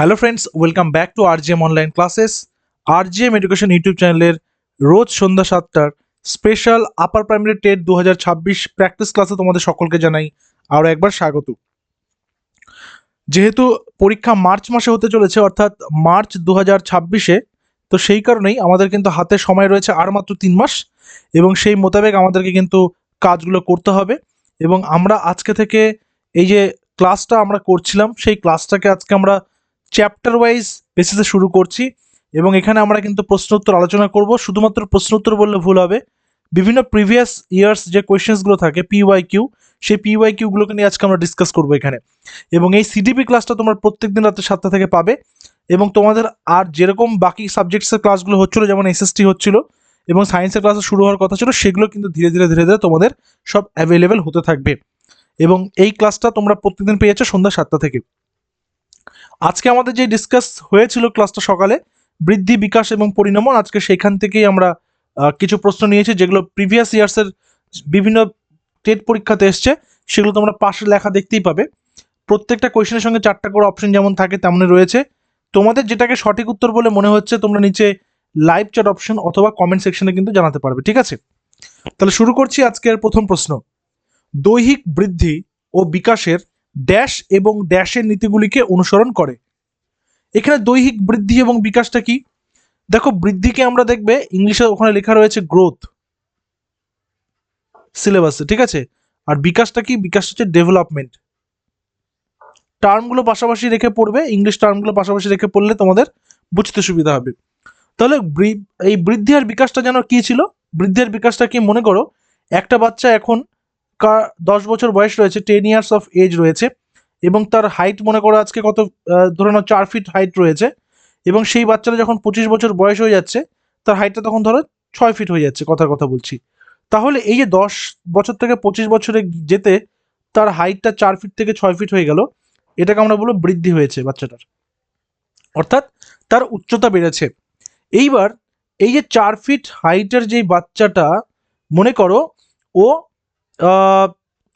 Hello friends welcome back to RGM online classes RGM education YouTube চ্যানেলের রোজ সন্ধ্যা সাতটার স্পেশাল আপার প্রাইমারি টেট দু হাজার ছাব্বিশ প্র্যাকটিস ক্লাসে তোমাদের সকলকে জানাই আরও একবার স্বাগত। যেহেতু পরীক্ষা মার্চ মাসে হতে চলেছে, অর্থাৎ মার্চ দু ছাব্বিশে, তো সেই কারণেই আমাদের কিন্তু হাতে সময় রয়েছে আর মাত্র তিন মাস এবং সেই মোতাবেক আমাদেরকে কিন্তু কাজগুলো করতে হবে এবং আমরা আজকে থেকে এই যে ক্লাসটা আমরা করছিলাম, সেই ক্লাসটাকে আজকে আমরা চ্যাপ্টার ওয়াইজ বেসিসে শুরু করছি এবং এখানে আমরা কিন্তু প্রশ্ন উত্তর আলোচনা করব। শুধুমাত্র প্রশ্ন উত্তর বললে ভুল হবে। বিভিন্ন প্রিভিয়াস ইয়ার্স যে কোয়েশ্চেন্সগুলো থাকে পিওয়াই কিউ সেই পিওয়াই কিউগুলোকে নিয়ে আজকে আমরা ডিসকাস করব এখানে। এবং এই সিডিপি ক্লাসটা তোমরা প্রত্যেকদিন রাতে সাতটা থেকে পাবে এবং তোমাদের আর যেরকম বাকি সাবজেক্টসের ক্লাসগুলো হচ্ছিল, যেমন এসএসটি হচ্ছিল এবং সায়েন্সের ক্লাস শুরু হওয়ার কথা ছিল, সেগুলো কিন্তু ধীরে ধীরে ধীরে ধীরে তোমাদের সব অ্যাভেলেবেল হতে থাকবে। এবং এই ক্লাসটা তোমরা প্রত্যেকদিন পেয়েছ সন্ধ্যা সাতটা থেকে। আজকে আমাদের যে ডিসকাস হয়েছিল ক্লাসটা সকালে, বৃদ্ধি, বিকাশ এবং পরিণমন, আজকে সেখান থেকেই আমরা কিছু প্রশ্ন নিয়েছি যেগুলো প্রিভিয়াস ইয়ার্সের বিভিন্ন টেট পরীক্ষাতে এসছে, সেগুলো তোমরা পাশে লেখা দেখতেই পাবে। প্রত্যেকটা কোয়েশনের সঙ্গে চারটা করে অপশন যেমন থাকে তেমনই রয়েছে। তোমাদের যেটাকে সঠিক উত্তর বলে মনে হচ্ছে, তোমরা নিচে লাইভ চ্যাট অপশন অথবা কমেন্ট সেকশনে কিন্তু জানাতে পারবে, ঠিক আছে? তাহলে শুরু করছি আজকের প্রথম প্রশ্ন। দৈহিক বৃদ্ধি ও বিকাশের ড্যাশ এবং ড্যাশের নীতিগুলিকে অনুসরণ করে। এখানে দৈহিক বৃদ্ধি এবং বিকাশটা কি? দেখো, বৃদ্ধিকে আমরা দেখবে, ইংলিশে ওখানে লেখা রয়েছে গ্রোথ সিলেবাসে ঠিক আছে? আর বিকাশটা কি? বিকাশ হচ্ছে ডেভেলপমেন্ট টার্মগুলো পাশাপাশি রেখে পড়বে, ইংলিশ টার্মগুলো পাশাপাশি রেখে পড়লে তোমাদের বুঝতে সুবিধা হবে। তাহলে এই বৃদ্ধি আর বিকাশটা যেন কি ছিল? বৃদ্ধি আর বিকাশটা কি? মনে করো, একটা বাচ্চা এখন দশ বছর বয়স রয়েছে টেন ইয়ার্স অফ এজ রয়েছে এবং তার হাইট মনে করো আজকে কত ধরে নাও চার ফিট হাইট রয়েছে এবং সেই বাচ্চাটা যখন পঁচিশ বছর বয়স হয়ে যাচ্ছে, তার হাইটটা তখন ধরো ছয় ফিট হয়ে যাচ্ছে, কথার কথা বলছি। তাহলে এই যে দশ বছর থেকে পঁচিশ বছরে যেতে তার হাইটটা চার ফিট থেকে ছয় ফিট হয়ে গেল, এটাকে আমরা বলব বৃদ্ধি হয়েছে বাচ্চাটার। অর্থাৎ তার উচ্চতা বেড়েছে। এইবার এই যে চার ফিট হাইটের যেই বাচ্চাটা, মনে করো ও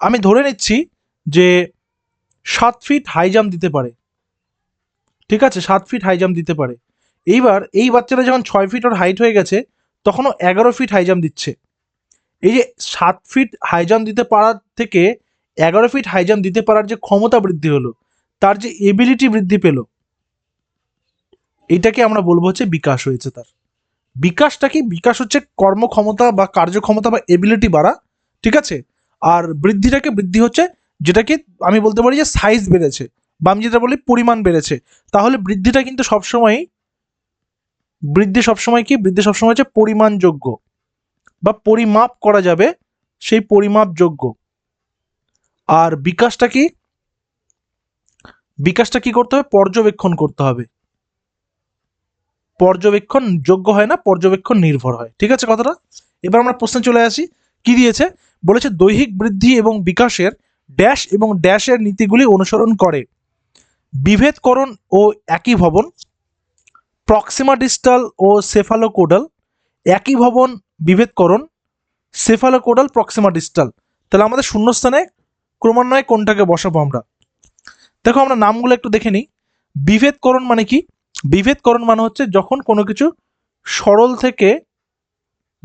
আমি ধরে নিচ্ছি যে সাত ফিট হাই জাম্প দিতে পারে। ঠিক আছে? সাত ফিট হাই জাম্প দিতে পারে। এইবার এই বাচ্চাটা যখন ছয় ফিট ওর হাইট হয়ে গেছে, তখনও এগারো ফিট হাই জাম্প দিচ্ছে। এই যে সাত ফিট হাই জাম্প দিতে পারার থেকে এগারো ফিট হাই জাম্প দিতে পারার যে ক্ষমতা বৃদ্ধি হলো, তার যে এবিলিটি বৃদ্ধি পেল এটাকে আমরা বলব হচ্ছে বিকাশ হয়েছে তার। বিকাশটা কি? বিকাশ হচ্ছে কর্মক্ষমতা বা কার্যক্ষমতা বা এবিলিটি বাড়া। ঠিক আছে? আর বৃদ্ধিটাকে বৃদ্ধি হচ্ছে, যেটাকে আমি বলতে পারি যে সাইজ বেড়েছে। বা আমি যেটা বলি পরিমাণ বেড়েছে। তাহলে বৃদ্ধিটা কিন্তু সবসময় বৃদ্ধি সবসময় কি? বৃদ্ধি সবসময় হচ্ছে পরিমাণযোগ্য। বা পরিমাপ করা যাবে সেই পরিমাপযোগ্য। আর বিকাশটা কি? বিকাশটা কি করতে হবে? পর্যবেক্ষণ করতে হবে। পর্যবেক্ষণ যোগ্য হয় না, পর্যবেক্ষণ নির্ভর হয়। ঠিক আছে কথাটা? এবার আমরা প্রশ্নে চলে আসি। কি দিয়েছে? বলেছে, দৈহিক বৃদ্ধি এবং বিকাশের ড্যাশ এবং ড্যাশের নীতিগুলি অনুসরণ করে। বিভেদকরণ ও একই ভবন প্রক্সিমা ডিস্টাল ও সেফালোকোডাল একই ভবন, বিভেদকরণ, সেফালোকোডাল প্রক্সিমা ডিস্টাল তাহলে আমাদের শূন্যস্থানে ক্রমান্বয়ে কোনটাকে বসাবো আমরা? দেখো, আমরা নামগুলো একটু দেখে নিই। বিভেদকরণ মানে কি? বিভেদকরণ মানে হচ্ছে যখন কোনো কিছু সরল থেকে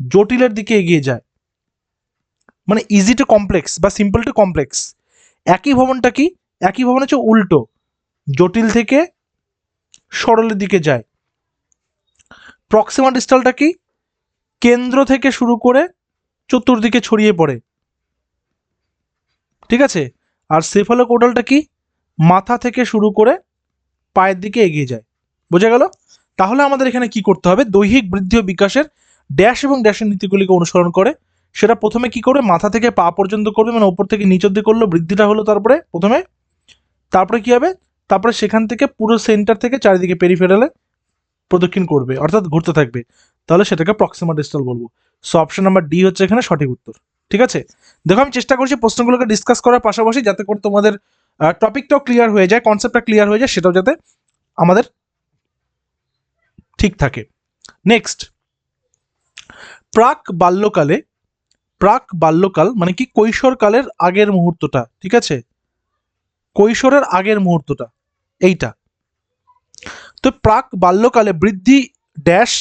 জটিলের দিকে এগিয়ে যায়। মানে ইজি টু কমপ্লেক্স বা সিম্পল টু কমপ্লেক্স একই ভবনটা কি? একই ভবন হচ্ছে উল্টো। জটিল থেকে সরলের দিকে যায়। প্রক্সিমা ডিস্টালটা কি? কেন্দ্র থেকে শুরু করে চতুর্দিকে ছড়িয়ে পড়ে। ঠিক আছে? আর সেফালোকোডালটা কি? মাথা থেকে শুরু করে পায়ের দিকে এগিয়ে যায়। বোঝা গেল? তাহলে আমাদের এখানে কি করতে হবে? দৈহিক বৃদ্ধি ও বিকাশের ড্যাশ এবং ড্যাশের নীতিগুলিকে অনুসরণ করে সেটা প্রথমে কি করবে? মাথা থেকে পা পর্যন্ত করবে মানে ওপর থেকে নিচের দিকে করল, বৃদ্ধিটা হলো তারপরে প্রথমে, তারপরে কি হবে? তারপরে সেখান থেকে পুরো সেন্টার থেকে চারিদিকে পেরিফেরালে প্রদক্ষিণ করবে, অর্থাৎ ঘুরতে থাকবে। তাহলে সেটাকে প্রক্সিমা ডিস্টাল বলব। সো অপশন নাম্বার ডি হচ্ছে এখানে সঠিক উত্তর। ঠিক আছে? দেখো, আমি চেষ্টা করছি প্রশ্নগুলোকে ডিসকাস করার পাশাপাশি যাতে করে তোমাদের টপিকটাও ক্লিয়ার হয়ে যায় কনসেপ্টটা ক্লিয়ার হয়ে যায়, সেটাও যাতে আমাদের ঠিক থাকে। নেক্সট প্রাক বাল্যকালে প্রাক বাল্যকাল মানে কি কৈশোরকালের আগের মুহূর্তটা, ঠিক আছে? কৈশোরের আগের মুহূর্তটা, এইটা। তো প্রাক বাল্যকালে বৃদ্ধি ড্যাশ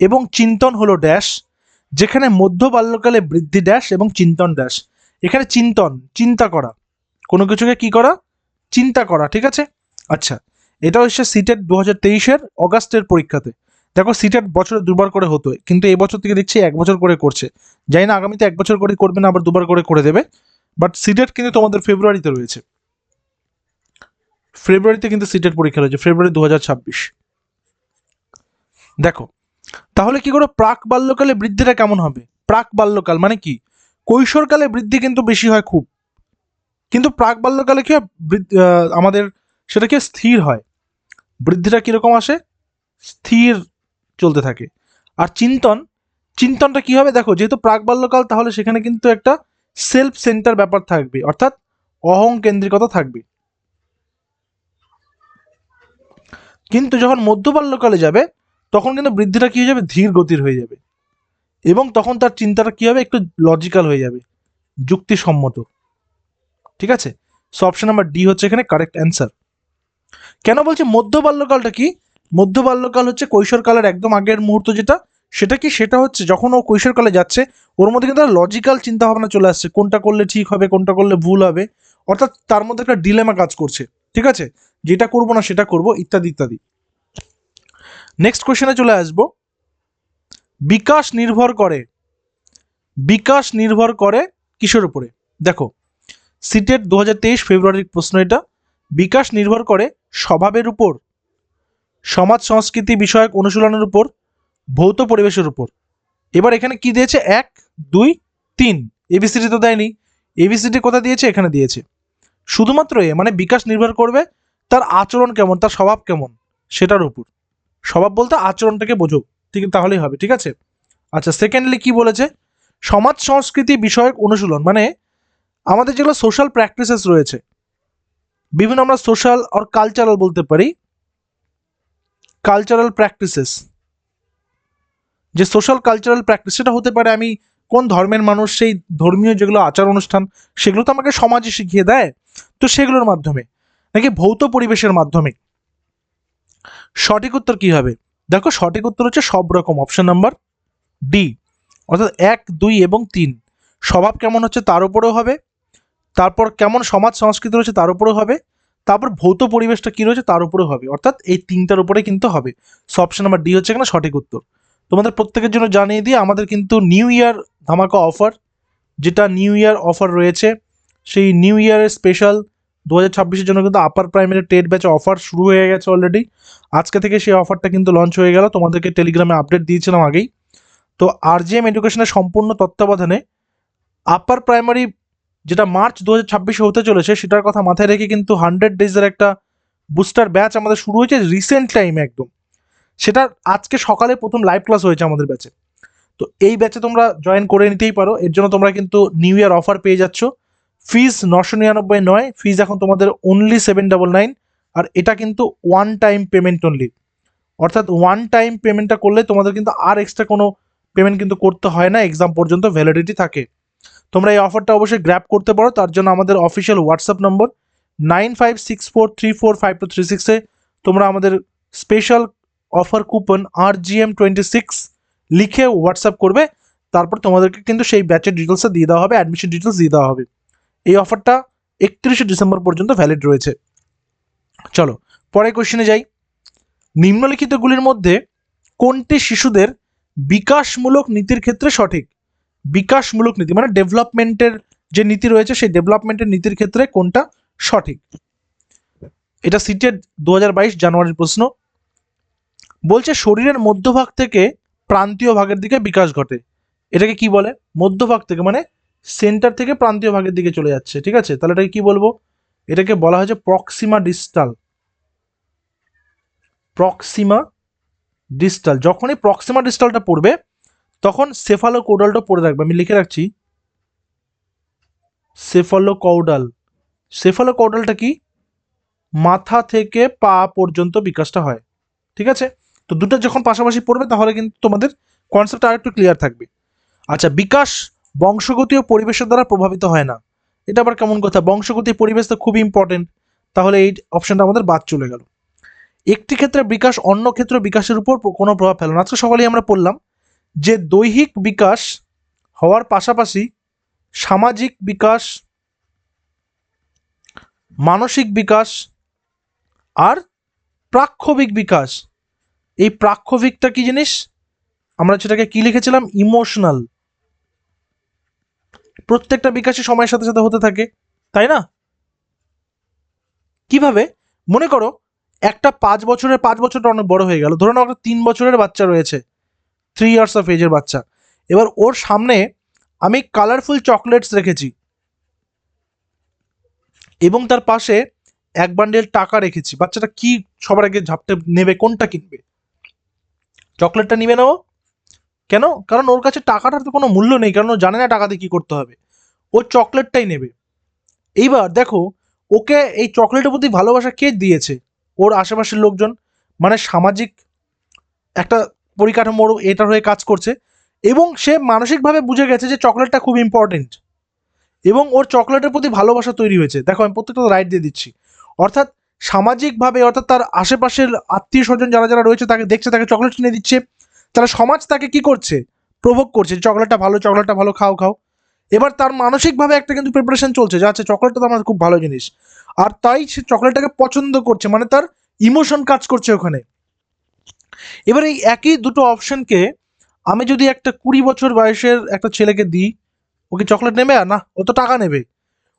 এবং চিন্তন হলো ড্যাশ, যেখানে মধ্য বাল্যকালে বৃদ্ধি ড্যাশ এবং চিন্তন ড্যাশ। এখানে চিন্তন, চিন্তা করা। কোনো কিছুকে কি করা? চিন্তা করা, ঠিক আছে? আচ্ছা এটা হচ্ছে সিটেট দু হাজার তেইশের অগাস্টের পরীক্ষাতে। দেখো সিটেট বছরে দুবার করে হতো, কিন্তু এই বছর থেকে দেখছি এক বছর করে করছে। জানি না আগামীতে এক বছর করে করবে না, আবার দুবার করে করে দেবে। বাট সিটেট কিন্তু তোমাদের ফেব্রুয়ারিতে রয়েছে। ফেব্রুয়ারিতে কিন্তু সিটেট পরীক্ষা রয়েছে ফেব্রুয়ারি দু হাজার ছাব্বিশ। দেখো, তাহলে কি করে, প্রাক বাল্যকালে বৃদ্ধিটা কেমন হবে? প্রাক বাল্যকাল মানে কি? কৈশোরকালে বৃদ্ধি কিন্তু বেশি হয় খুব। কিন্তু প্রাক বাল্যকালে কি হয়? আমাদের সেটা কি স্থির হয়। বৃদ্ধিটা কীরকম আসে? স্থির চলতে থাকে। আর চিন্তন, চিন্তনটা কি হবে? দেখো, যেহেতু প্রাক বাল্যকাল, তাহলে সেখানে কিন্তু একটা সেলফ সেন্টার ব্যাপার থাকবে। অর্থাৎ অহং কেন্দ্রিকতা থাকবে। কিন্তু যখন মধ্য বাল্যকালে যাবে, তখন কিন্তু বৃদ্ধিটা কি হয়ে যাবে? ধীর গতির হয়ে যাবে। এবং তখন তার চিন্তাটা কি হবে? একটু লজিক্যাল হয়ে যাবে। যুক্তিসম্মত। ঠিক আছে? সো অপশন নাম্বার ডি হচ্ছে এখানে কারেক্ট অ্যান্সার কেন বলছে মধ্য বাল্যকালটা কি? মধ্য বাল্যকাল হচ্ছে কৈশোরকালের একদম আগের মুহূর্ত যেটা, সেটা কি? সেটা হচ্ছে যখন ও কৈশোরকালে যাচ্ছে, ওর মধ্যে কিন্তু লজিক্যাল চিন্তা ভাবনা চলে আসছে, কোনটা করলে ঠিক হবে, কোনটা করলে ভুল হবে, অর্থাৎ তার মধ্যে একটা ডিলেমা কাজ করছে, ঠিক আছে? যেটা করব না সেটা করব, ইত্যাদি ইত্যাদি। নেক্সট কোশ্চেনে চলে আসব। বিকাশ নির্ভর করে, বিকাশ নির্ভর করে কিসের উপরে? দেখো সিটেট দু হাজার তেইশ ফেব্রুয়ারির প্রশ্ন এটা, বিকাশ নির্ভর করে স্বভাবের উপর সমাজ সংস্কৃতি বিষয়ক অনুশীলনের উপর, ভৌত পরিবেশের উপর। এবার এখানে কি দিয়েছে? এক, দুই, তিন। এবিসিডি তো দেয়নি। এবিসিডি কোথা দিয়েছে? এখানে দিয়েছে। শুধুমাত্র এ মানে বিকাশ নির্ভর করবে তার আচরণ কেমন, তার স্বভাব কেমন, সেটার উপর। স্বভাব বলতে আচরণটাকে বোঝো। ঠিক, তাহলেই হবে। ঠিক আছে? আচ্ছা সেকেন্ডলি কি বলেছে? সমাজ সংস্কৃতি বিষয়ক অনুশীলন মানে আমাদের যেগুলো সোশ্যাল প্র্যাকটিসেস রয়েছে, বিভিন্ন আমরা সোশ্যাল আর কালচারাল বলতে পারি কালচারাল প্র্যাকটিসেস যে সোশ্যাল কালচারাল প্র্যাকটিস সেটা হতে পারে আমি কোন ধর্মের মানুষ, সেই ধর্মীয় যেগুলো আচার অনুষ্ঠান, সেগুলো তো আমাকে সমাজে শিখিয়ে দেয়। তো সেগুলোর মাধ্যমে, নাকি ভৌত পরিবেশের মাধ্যমে। সঠিক উত্তর কি হবে? দেখো সঠিক উত্তর হচ্ছে সব রকম। অপশন নাম্বার ডি অর্থাৎ এক, দুই এবং তিন। স্বভাব কেমন হচ্ছে তার উপরেও হবে। তারপর কেমন সমাজ সংস্কৃতি রয়েছে তার উপরেও হবে। তারপর ভৌত পরিবেশটা কী রয়েছে তার উপরে হবে। অর্থাৎ এই তিনটার উপরে কিন্তু হবে। সো অপশন নাম্বার ডি হচ্ছে এখানে সঠিক উত্তর। তোমাদের প্রত্যেকের জন্য জানিয়ে দিয়ে আমাদের কিন্তু নিউ ইয়ার ধামাকা অফার যেটা নিউ ইয়ার অফার রয়েছে, সেই নিউ ইয়ারের স্পেশাল দু হাজার ছাব্বিশের জন্য কিন্তু upper primary TET batch offer শুরু হয়ে গেছে অলরেডি আজকে থেকে সেই অফারটা কিন্তু লঞ্চ হয়ে গেল। তোমাদেরকে টেলিগ্রামে আপডেট দিয়েছিলাম আগেই। তো আর জি এম এডুকেশনের সম্পূর্ণ তত্ত্বাবধানে আপার প্রাইমারি যেটা মার্চ দু হাজার হতে চলেছে, সেটার কথা মাথায় রেখে কিন্তু হান্ড্রেড ডেজের একটা বুস্টার ব্যাচ আমাদের শুরু হয়েছে রিসেন্ট টাইমে একদম। সেটা আজকে সকালে প্রথম লাইভ ক্লাস হয়েছে আমাদের ব্যাচে। তো এই ব্যাচে তোমরা জয়েন করে নিতেই পারো। এর জন্য তোমরা কিন্তু নিউ ইয়ার অফার পেয়ে যাচ্ছ। ফিজ নশো নিরানব্বই নয়, ফিজ এখন তোমাদের অনলি সেভেন ডাবল নাইন আর এটা কিন্তু ওয়ান টাইম পেমেন্ট অনলি অর্থাৎ ওয়ান টাইম পেমেন্টটা করলে তোমাদের কিন্তু আর এক্সট্রা কোনো পেমেন্ট কিন্তু করতে হয় না এক্সাম পর্যন্ত ভ্যালিডিটি থাকে। তোমরা এই অফারটা অবশ্যই গ্র্যাপ করতে পারো। তার জন্য আমাদের official WhatsApp number nine five six four three four five two three সিক্সে তোমরা আমাদের special offer coupon R G M twenty six লিখে হোয়াটসঅ্যাপ করবে। তারপর তোমাদেরকে কিন্তু সেই ব্যাচের ডিটেলসটা দিয়ে দেওয়া হবে অ্যাডমিশন ডিটেলস দিয়ে দেওয়া হবে। এই অফারটা একত্রিশে ডিসেম্বর পর্যন্ত ভ্যালিড রয়েছে। চলো, পরের কোশ্চেনে যাই। নিম্নলিখিতগুলির মধ্যে কোনটি শিশুদের বিকাশমূলক নীতির ক্ষেত্রে সঠিক? বিকাশমূলক নীতি মানে ডেভেলপমেন্টের যে নীতি রয়েছে, সেই ডেভেলপমেন্টের নীতির ক্ষেত্রে কোনটা সঠিক? এটা সিটের দু হাজার বাইশ জানুয়ারির প্রশ্ন। বলছে, শরীরের মধ্যভাগ থেকে প্রান্তীয় ভাগের দিকে বিকাশ ঘটে। এটাকে কি বলে? মধ্যভাগ থেকে মানে সেন্টার থেকে প্রান্তীয় ভাগের দিকে চলে যাচ্ছে, ঠিক আছে? তাহলে এটাকে কি বলব? এটাকে বলা হয়েছে প্রক্সিমা ডিস্টাল। Proxima distal. যখনই প্রক্সিমা ডিস্টালটা পড়বে তখন সেফালো কোডালটা পড়ে রাখবে, আমি লিখে রাখছি। সেফালো কৌডাল সেফালো কৌডালটা কি? মাথা থেকে পা পর্যন্ত বিকাশটা হয়। ঠিক আছে? তো দুটো যখন পাশাপাশি পড়বে, তাহলে কিন্তু তোমাদের কনসেপ্ট আর একটু ক্লিয়ার থাকবে। আচ্ছা বিকাশ বংশগতি ও পরিবেশের দ্বারা প্রভাবিত হয় না। এটা আবার কেমন কথা? বংশগতি, পরিবেশ তো খুবই ইম্পর্টেন্ট তাহলে এই অপশনটা আমাদের বাদ চলে গেল। একটি ক্ষেত্রে বিকাশ, অন্য ক্ষেত্রে বিকাশের উপর কোনো প্রভাব ফেলে না। আজকে সকালেই আমরা পড়লাম যে দৈহিক বিকাশ হওয়ার পাশাপাশি সামাজিক বিকাশ, মানসিক বিকাশ আর প্রাক্ষবিক বিকাশ। এই প্রাক্ষবিকটা কি জিনিস? আমরা সেটাকে কি লিখেছিলাম? ইমোশনাল। প্রত্যেকটা বিকাশই সময়ের সাথে সাথে হতে থাকে, তাই না? কীভাবে? মনে করো একটা পাঁচ বছরের পাঁচ বছরটা অনেক বড় হয়ে গেল। ধরো না একটা তিন বছরের বাচ্চা রয়েছে। থ্রি ইয়ার্স অফ এজের বাচ্চা। এবার ওর সামনে আমি কালারফুল চকলেটস রেখেছি। এবং তার পাশে এক বান্ডেল টাকা রেখেছি। বাচ্চাটা কি সবার আগে ঝাপটে নেবে, কোনটা কিনবে? চকলেটটা নিবে না ও? কেন? কারণ ওর কাছে টাকাটার তো কোনো মূল্য নেই, কারণ ও জানে না টাকা দিয়ে কী করতে হবে। ও চকলেটটাই নেবে। এইবার দেখো, ওকে এই চকলেটের প্রতি ভালোবাসা কে দিয়েছে? ওর আশেপাশের লোকজন? মানে সামাজিক একটা পরিকাঠামোর এটার হয়ে কাজ করছে এবং সে মানসিকভাবে বুঝে গেছে যে চকলেটটা খুব ইম্পর্টেন্ট এবং ওর চকলেটের প্রতি ভালোবাসা তৈরি হয়েছে। দেখো, আমি প্রত্যেকটা রাইট দিয়ে দিচ্ছি। অর্থাৎ সামাজিকভাবে, অর্থাৎ তার আশেপাশের আত্মীয় স্বজন যারা যারা রয়েছে, তাকে দেখছে, তাকে চকলেট কিনে দিচ্ছে তারা সমাজ তাকে কি করছে? প্রভোগ করছে চকলেটটা ভালো চকলেটটা ভালো, খাও খাও। এবার তার মানসিকভাবে একটা কিন্তু প্রিপারেশন চলছে যে আচ্ছা চকলেটটা তো আমার খুব ভালো জিনিস। আর তাই সে চকলেটটাকে পছন্দ করছে মানে তার ইমোশন কাজ করছে ওখানে। এবার এই একই দুটো অপশনকে আমি যদি একটা কুড়ি বছর বয়সের একটা ছেলেকে দিই, ও কি চকলেট নেবে? না, ও তো টাকা নেবে।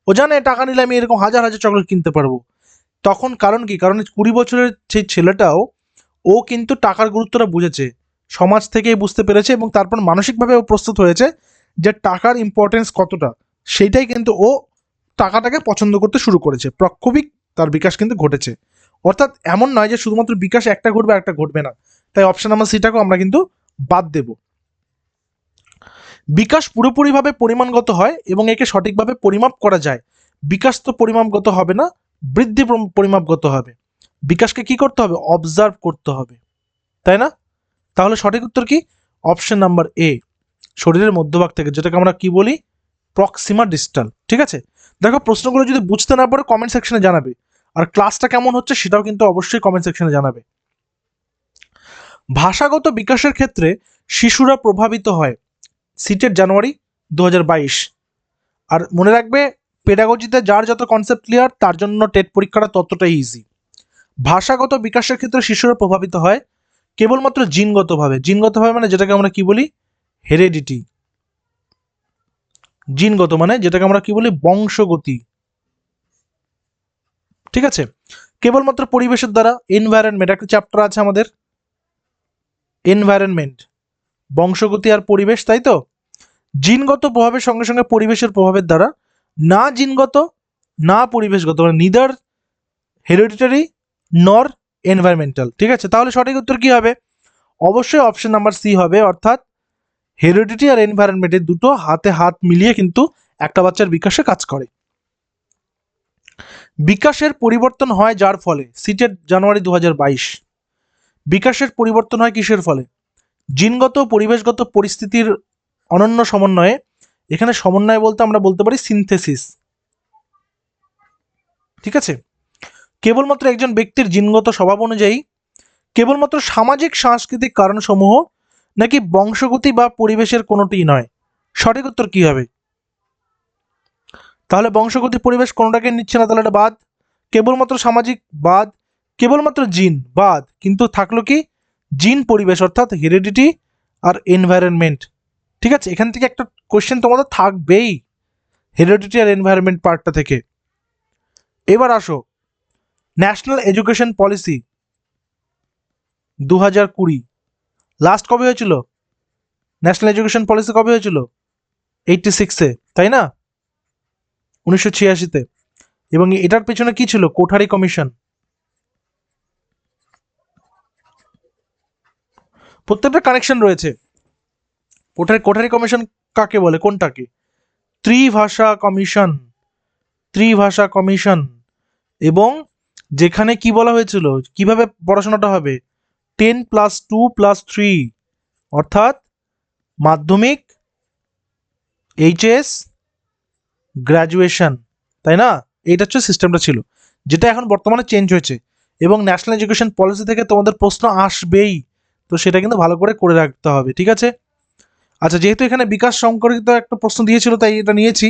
ও জানে টাকা নিলে আমি এরকম হাজার হাজার চকলেট কিনতে পারব। তখন কারণ কি? কারণ কুড়ি বছরের সেই ছেলেটাও, ও কিন্তু টাকার গুরুত্বটা বুঝেছে। সমাজ থেকেই বুঝতে পেরেছে এবং তারপর মানসিকভাবে ও প্রস্তুত হয়েছে যে টাকার ইম্পর্টেন্স কতটা। সেইটাই কিন্তু ও টাকাটাকে পছন্দ করতে শুরু করেছে। প্রক্ষোভিক তার বিকাশ কিন্তু ঘটেছে। অর্থাৎ এমন নয় যে শুধুমাত্র বিকাশ একটা ঘটবে একটা ঘটবে না। তাই অপশন নাম্বার সিটাকেও আমরা কিন্তু বাদ দেব। বিকাশ পুরোপুরিভাবে পরিমাণগত হয় এবং একে সঠিকভাবে পরিমাপ করা যায়। বিকাশ তো পরিমাপগত হবে না, বৃদ্ধি পরিমাপগত হবে। বিকাশকে কি করতে হবে? অবজার্ভ করতে হবে। তাই না? তাহলে সঠিক উত্তর কি? অপশন নাম্বার এ শরীরের মধ্যভাগ থেকে, যেটাকে আমরা কি বলি? প্রক্সিমা ডিস্টাল ঠিক আছে? দেখো, প্রশ্নগুলো যদি বুঝতে না পারো কমেন্ট সেকশনে জানাবে। আর ক্লাসটা কেমন হচ্ছে, সেটাও কিন্তু অবশ্যই কমেন্ট সেকশনে জানাবে। ভাষাগত বিকাশের ক্ষেত্রে শিশুরা প্রভাবিত হয় সিটের জানুয়ারি দু হাজার বাইশ। আর মনে রাখবে পেডাগজিতে যার যত কনসেপ্ট ক্লিয়ার তার জন্য টেট পরীক্ষাটা ততটাই ইজি ভাষাগত বিকাশের ক্ষেত্রে শিশুরা প্রভাবিত হয় কেবলমাত্র জিনগতভাবে। জিনগতভাবে মানে যেটাকে আমরা কি বলি? হেরেডিটি জিনগত মানে যেটাকে আমরা কি বলি? বংশগতি। ঠিক আছে? কেবলমাত্র পরিবেশের দ্বারা এনভায়রনমেন্ট একটা চ্যাপ্টার আছে আমাদের। এনভায়রনমেন্ট, বংশগতি আর পরিবেশ, তাই তো? জিনগত প্রভাবের সঙ্গে সঙ্গে পরিবেশের প্রভাবের দ্বারা, না জিনগত, না পরিবেশগত মানে নিদার হেরিডিটারি নর এনভায়রনমেন্টাল ঠিক আছে? তাহলে সঠিক উত্তর কি হবে? অবশ্যই অপশন নাম্বার সি হবে, অর্থাৎ হেরিডিটি আর এনভায়রনমেন্টের দুটো হাতে হাত মিলিয়ে কিন্তু একটা বাচ্চার বিকাশে কাজ করে। বিকাশের পরিবর্তন হয় যার ফলে সিটের জানুয়ারি দু হাজার বাইশ। বিকাশের পরিবর্তন হয় কিসের ফলে? জিনগত, পরিবেশগত পরিস্থিতির অনন্য সমন্বয়ে, এখানে সমন্বয় বলতে আমরা বলতে পারি সিনথেসিস ঠিক আছে? কেবলমাত্র একজন ব্যক্তির জিনগত স্বভাব অনুযায়ী, কেবলমাত্র সামাজিক, সাংস্কৃতিক কারণসমূহ, নাকি বংশগতি বা পরিবেশের কোনোটিই নয়? সঠিক উত্তর কি হবে? তাহলে বংশগতি, পরিবেশ কোনোটাকে নিচ্ছে না, তাহলে এটা বাদ। কেবলমাত্র সামাজিক বাদ কেবলমাত্র জিন, বাদ, কিন্তু থাকল কি? জিন পরিবেশ, অর্থাৎ হেরিডিটি আর এনভায়রনমেন্ট ঠিক আছে? এখান থেকে একটা কোশ্চেন তোমাদের থাকবেই। হেরিডিটি আর এনভায়রনমেন্ট পার্টটা থেকে। এবার আসো। ন্যাশনাল এডুকেশন পলিসি দু হাজার কুড়ি। লাস্ট কবে হয়েছিল? ন্যাশনাল এডুকেশন পলিসি কবে হয়েছিল? এইটটি সিক্সে তাই না? উনিশশো ছিয়াশিতে। এবং এটার পেছনে কি ছিল? কোঠারি কমিশন প্রত্যেকটা কানেকশন রয়েছে। কোঠারি কোঠারি কমিশন কাকে বলে? কোনটাকে ত্রিভাষা কমিশন ত্রিভাষা কমিশন এবং যেখানে কি বলা হয়েছিল? কীভাবে পড়াশোনাটা হবে? Ten plus two plus three অর্থাৎ মাধ্যমিক এইচএস গ্র্যাজুয়েশন তাই না? এইটা হচ্ছে সিস্টেমটা ছিল। যেটা এখন বর্তমানে চেঞ্জ হয়েছে। এবং ন্যাশনাল এডুকেশন পলিসি থেকে তোমাদের প্রশ্ন আসবেই। তো সেটা কিন্তু ভালো করে করে রাখতে হবে, ঠিক আছে? আচ্ছা যেহেতু এখানে বিকাশ সংকরিত একটা প্রশ্ন দিয়েছিল, তাই এটা নিয়েছি।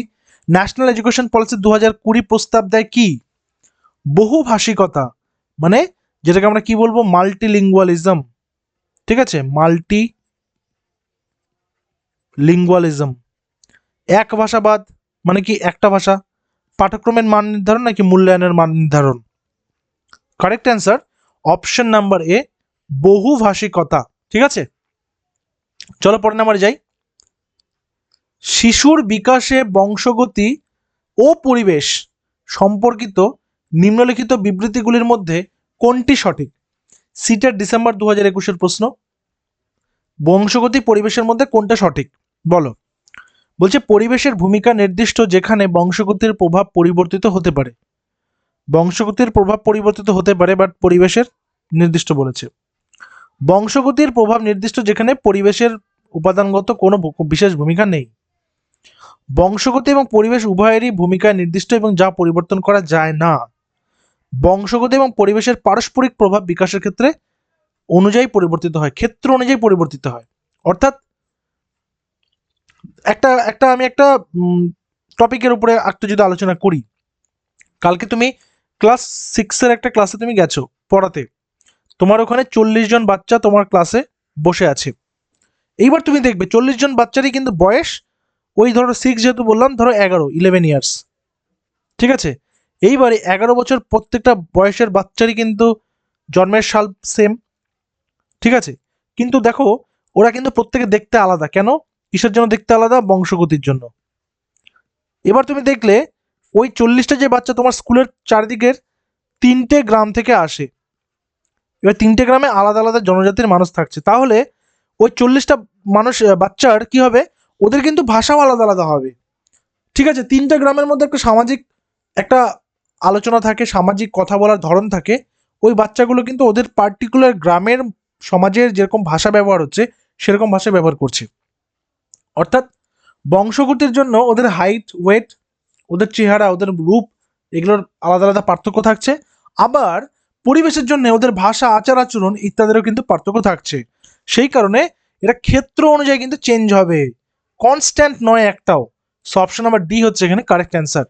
ন্যাশনাল এডুকেশন পলিসি দু হাজার কুড়ি প্রস্তাব দেয় কি? বহুভাষিকতা মানে যেটাকে আমরা কি বলব? মাল্টিলিঙ্গুয়ালিজম ঠিক আছে? মাল্টি লিঙ্গুয়ালিজম এক ভাষাবাদ মানে কি একটা ভাষা? পাঠ্যক্রমের মান নির্ধারণ নাকি মূল্যায়নের মান নির্ধারণ? Correct answer option number A বহুভাষিকতা, ঠিক আছে? চলো পরের নাম্বারে যাই। শিশুর বিকাশে বংশগতি ও পরিবেশ সম্পর্কিত নিম্নলিখিত বিবৃতিগুলির মধ্যে কোনটি সঠিক? সিটের ডিসেম্বর দু হাজার একুশের প্রশ্ন। বংশগতি পরিবেশের মধ্যে কোনটা সঠিক? বলো। বলছে, পরিবেশের ভূমিকা নির্দিষ্ট যেখানে বংশগতির প্রভাব পরিবর্তিত হতে পারে। বংশগতির প্রভাব পরিবর্তিত হতে পারে বাট পরিবেশের নির্দিষ্ট বলেছে। বংশগতির প্রভাব নির্দিষ্ট যেখানে পরিবেশের উপাদানগত কোনো বিশেষ ভূমিকা নেই। বংশগতি এবং পরিবেশ উভয়েরই ভূমিকা নির্দিষ্ট এবং যা পরিবর্তন করা যায় না। বংশগতি এবং পরিবেশের পারস্পরিক প্রভাব বিকাশের ক্ষেত্রে অনুযায়ী পরিবর্তিত হয়, ক্ষেত্র অনুযায়ী পরিবর্তিত হয়। অর্থাৎ একটা একটা আমি একটা টপিকের উপরে একটু যদি আলোচনা করি, কালকে তুমি ক্লাস সিক্সের একটা ক্লাসে তুমি গেছো পড়াতে। তোমার ওখানে চল্লিশ জন বাচ্চা তোমার ক্লাসে বসে আছে। এইবার তুমি দেখবে, চল্লিশ জন বাচ্চারই কিন্তু বয়স ওই ধরো সিক্স যেহেতু বললাম, ধরো এগারো ইলেভেন ইয়ার্স ঠিক আছে? এইবারে এগারো বছর প্রত্যেকটা বয়সের বাচ্চারই কিন্তু জন্মের সাল সেম ঠিক আছে? কিন্তু দেখো, ওরা কিন্তু প্রত্যেকে দেখতে আলাদা। কেন? কিসের জন্য দেখতে আলাদা? বংশগতির জন্য। এবার তুমি দেখলে, ওই চল্লিশটা যে বাচ্চা তোমার স্কুলের চারিদিকের তিনটে গ্রাম থেকে আসে। এবার তিনটে গ্রামে আলাদা আলাদা জনজাতির মানুষ থাকছে। তাহলে ওই চল্লিশটা মানুষ বাচ্চার কি হবে? ওদের কিন্তু ভাষাও আলাদা আলাদা হবে। ঠিক আছে, তিনটে গ্রামের মধ্যে একটা সামাজিক একটা আলোচনা থাকে, সামাজিক কথা বলার ধরন থাকে। ওই বাচ্চাগুলো কিন্তু ওদের পার্টিকুলার গ্রামের সমাজের যেরকম ভাষা ব্যবহার হচ্ছে, সেরকম ভাষা ব্যবহার করছে। অর্থাৎ বংশগতির জন্য ওদের হাইট ওয়েট ওদের চেহারা, ওদের রূপ, এগুলোর আলাদা আলাদা পার্থক্য থাকছে। আবার পরিবেশের জন্য ওদের ভাষা, আচার, আচরণ ইত্যাদিরও কিন্তু পার্থক্য থাকছে। সেই কারণে এটা ক্ষেত্র অনুযায়ী কিন্তু চেঞ্জ হবে। কনস্ট্যান্ট নয় একটাও। সো অপশন নাম্বার ডি হচ্ছে এখানে কারেক্ট অ্যান্সার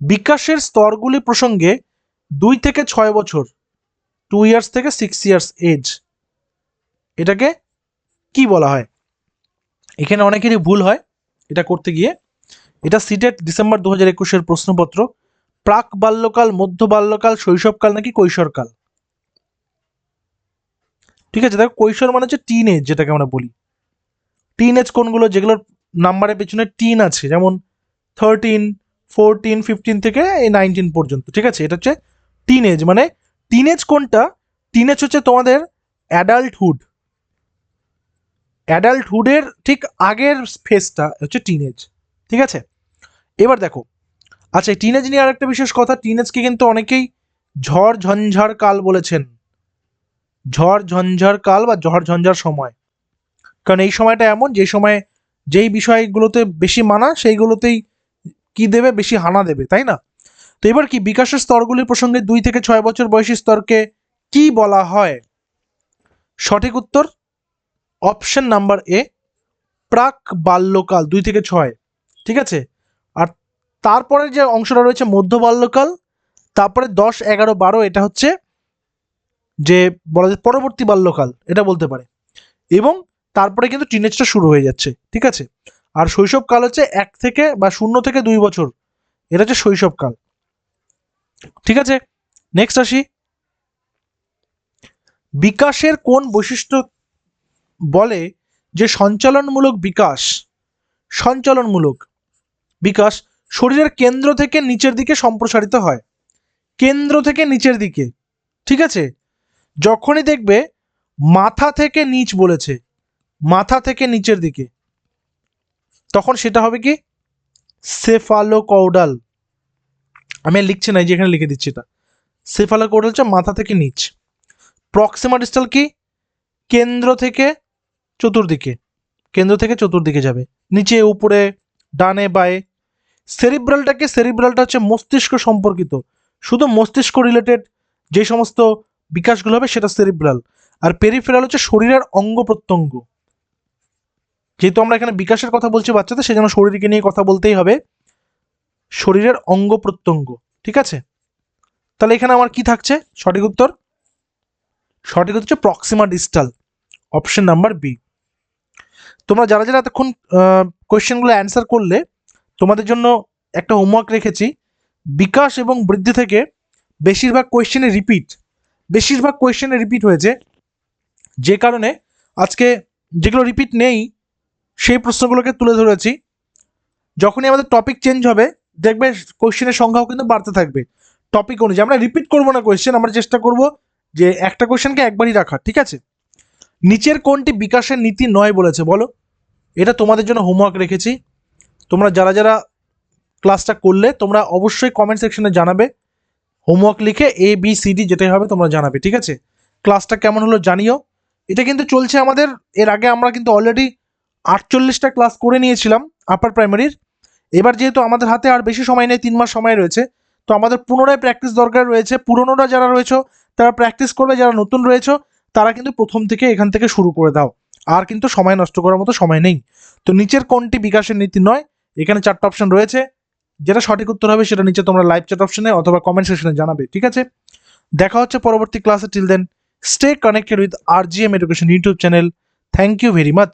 বিকাশের স্তরগুলি প্রসঙ্গে দুই থেকে ছয় বছর টু ইয়ার্স থেকে সিক্স ইয়ার্স এজ এটাকে কি বলা হয়? এখানে অনেকেরই ভুল হয় এটা করতে গিয়ে। এটা সিটেট ডিসেম্বর দু হাজার একুশের প্রশ্নপত্র। প্রাক বাল্যকাল, মধ্য বাল্যকাল, শৈশবকাল নাকি কৈশোরকাল? ঠিক আছে, দেখো কৈশোর মানে হচ্ছে টিন এজ যেটাকে আমরা বলি। টিন এজ কোনগুলো? যেগুলোর নাম্বারের পেছনে টিন আছে, যেমন থার্টিন ফোরটিন ফিফটিন থেকে এই নাইনটিন পর্যন্ত, ঠিক আছে? এটা হচ্ছে টিন এজ মানে টিন এজ কোনটা? টিন এজ হচ্ছে তোমাদের অ্যাডাল্টহুড অ্যাডাল্টহুডের ঠিক আগের ফেজটা হচ্ছে টিনেজ ঠিক আছে? এবার দেখো আচ্ছা টিনেজ নিয়ে আরেকটা বিশেষ কথা টিনেজকে কিন্তু অনেকেই ঝড় ঝঞ্ঝার কাল বলেছেন। ঝড় ঝঞ্ঝার কাল বা ঝড় ঝঞ্ঝার সময়। কারণ এই সময়টা এমন, যে সময় যেই বিষয়গুলোতে বেশি মানা, সেইগুলোতেই কি দেবে, বেশি হানা দেবে, তাই না? তো এবার কি, বিকাশের স্তরগুলির প্রসঙ্গে দুই থেকে ছয় বছর বয়সী স্তরকে কি বলা হয়? সঠিক উত্তর অপশন নাম্বার এ প্রাক বাল্যকাল, দুই থেকে ছয়। ঠিক আছে? তারপরে যে অংশটা রয়েছে মধ্য বাল্যকাল, তারপরে দশ, এগারো, বারো, এটা হচ্ছে যে বলা যায় পরবর্তী বাল্যকাল, এটা বলতে পারে। এবং তারপরে কিন্তু টিনেজটা শুরু হয়ে যাচ্ছে, ঠিক আছে? আর শৈশবকাল হচ্ছে এক থেকে বা শূন্য থেকে দুই বছর, এটা হচ্ছে শৈশবকাল, ঠিক আছে? নেক্সট আসি। বিকাশের কোন বৈশিষ্ট্য বলে যে সঞ্চালনমূলক বিকাশ সঞ্চালনমূলক বিকাশ শরীরের কেন্দ্র থেকে নিচের দিকে সম্প্রসারিত হয়। কেন্দ্র থেকে নিচের দিকে, ঠিক আছে? যখনই দেখবে মাথা থেকে নিচ বলেছে, মাথা থেকে নিচের দিকে, তখন সেটা হবে কি? সেফালো সেফালোকৌডাল আমি লিখছি না, এই যে এখানে লিখে দিচ্ছি এটা। সেফালোকৌডাল হচ্ছে মাথা থেকে নিচ। প্রক্সিমা ডিস্টাল কি? কেন্দ্র থেকে চতুর্দিকে, কেন্দ্র থেকে চতুর্দিকে যাবে। নিচে, উপরে, ডানে, বায়ে সেরিব্রালটাকে সেরিব্রালটা হচ্ছে মস্তিষ্ক সম্পর্কিত। শুধু মস্তিষ্ক রিলেটেড যে সমস্ত বিকাশগুলো হবে সেটা সেরিব্রাল আর পেরিফেরাল হচ্ছে শরীরের অঙ্গ প্রত্যঙ্গ। যেহেতু আমরা এখানে বিকাশের কথা বলছি বাচ্চাদের, সেজন্য শরীরকে নিয়ে কথা বলতেই হবে। শরীরের অঙ্গ প্রত্যঙ্গ, ঠিক আছে? তাহলে এখানে আমার কি থাকছে? সঠিক উত্তর? সঠিক হচ্ছে proximodistal option number B তোমরা যারা যারা এতক্ষণ কোয়েশ্চেনগুলো অ্যান্সার করলে তোমাদের জন্য একটা হোমওয়ার্ক রেখেছি। বিকাশ এবং বৃদ্ধি থেকে বেশিরভাগ কোয়েশ্চেনে রিপিট বেশিরভাগ কোয়েশ্চেনে রিপিট হয়েছে। যে কারণে আজকে যেগুলো রিপিট নেই, সেই প্রশ্নগুলোকে তুলে ধরেছি। যখনই আমাদের টপিক চেঞ্জ হবে, দেখবে কোয়েশ্চেনের সংখ্যাও কিন্তু বাড়তে থাকবে। টপিক অনুযায়ী আমরা রিপিট করব না কোয়েশ্চেন আমরা চেষ্টা করব যে একটা কোয়েশ্চেনকে একবারই রাখার ঠিক আছে? নিচের কোনটি বিকাশের নীতি নয় বলেছে, বলো? এটা তোমাদের জন্য হোমওয়ার্ক রেখেছি। তোমরা যারা যারা ক্লাসটা করলে, তোমরা অবশ্যই কমেন্ট সেকশনে জানাবে। হোমওয়ার্ক লিখে এ বি সি ডি যেটাই হবে তোমরা জানাবে, ঠিক আছে? ক্লাসটা কেমন হলো জানিও। এটা কিন্তু চলছে আমাদের, এর আগে আমরা কিন্তু অলরেডি আটচল্লিশটা ক্লাস করে নিয়েছিলাম আপার প্রাইমারির এবার যেহেতু আমাদের হাতে আর বেশি সময় নেই, তিন মাস সময় রয়েছে, তো আমাদের পুনরায় প্র্যাকটিস দরকার রয়েছে। পুরনোরা যারা রয়েছে, তারা প্র্যাকটিস করবে, যারা নতুন রয়েছে, তারা কিন্তু প্রথম থেকে এখান থেকে শুরু করে দাও। আর কিন্তু সময় নষ্ট করার মতো সময় নেই। তো নিচের কোনটি বিকাশের নীতি নয় এখানে চারটা অপশন রয়েছে। যেটা সঠিক উত্তর হবে সেটা নিচে তোমরা লাইভ চ্যাট অপশনে অথবা কমেন্ট সেকশনে জানাবে, ঠিক আছে? দেখা হচ্ছে পরবর্তী ক্লাসে till then stay connected with R G M education YouTube channel thank you very much